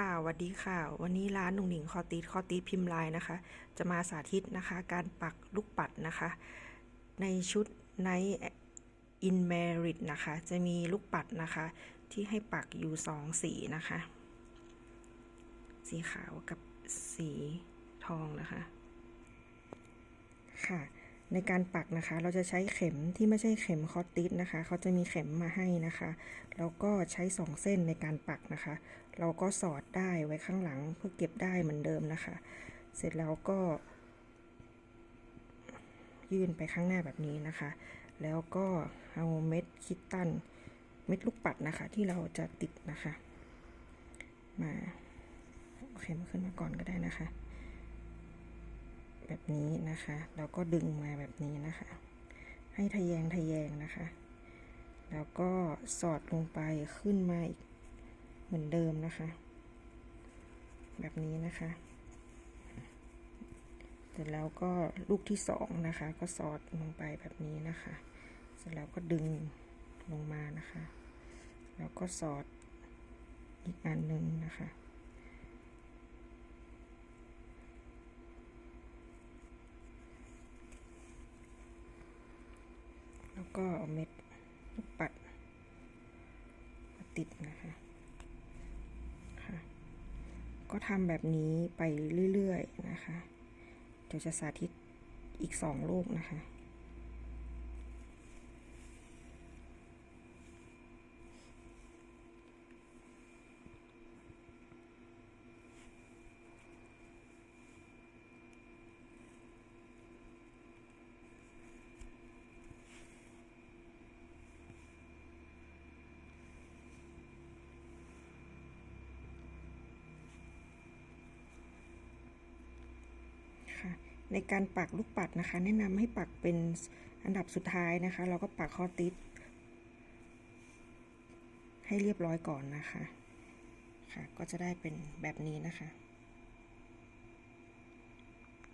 ค่ะสวัสดีค่ะ วันนี้ร้านหนุ่งหนิงคอตีดคอตีดพิมพ์ลายนะคะ จะมาสาธิตนะคะ การปักลูกปัดนะคะ ในชุด Night in Merit นะคะ จะมีลูกปัดนะคะ ที่ให้ปักอยู่สองสีนะคะ สีขาวกับสีทองนะคะ ค่ะ ในการปักนะคะ เราจะใช้เข็มที่ไม่ใช่เข็มคอตติสนะคะ เขาจะมีเข็มมาให้นะคะ แล้วก็ใช้สองเส้นในการปักนะคะ เราก็สอดได้ไว้ข้างหลังเพื่อเก็บได้เหมือนเดิมนะคะ เสร็จแล้วก็ ยื่นไปข้างหน้าแบบนี้นะคะ แล้วก็เอาเม็ดคิตตัน เม็ดลูกปัดนะคะ ที่เราจะติดนะคะ มาโอเคมขึ้นมาก่อนก็ได้นะคะ แบบนี้นะคะ แล้วก็ดึงมาแบบนี้นะคะ ให้ทะแยงทะแยงนะคะ แล้วก็สอดลงไปขึ้นมาอีกเหมือนเดิมนะคะ แบบนี้นะคะเสร็จแล้วก็ลูกที่สองนะคะ ก็สอดลงไปแบบนี้นะคะ เสร็จแล้วก็ดึงลงมานะคะ แล้วก็สอดอีกอันหนึ่งนะคะ แล้ว ก็เอาเม็ดลูกปัดมาติดนะคะค่ะก็ทำแบบนี้ไปเรื่อยๆนะคะ เดี๋ยวจะสาธิตอีกสองลูกนะคะค่ะ ในการปักลูกปัดนะคะ แนะนำให้ปักเป็นอันดับสุดท้ายนะคะ เราก็ปักข้อติด ให้เรียบร้อยก่อนนะคะ ค่ะ ก็จะได้เป็นแบบนี้นะคะ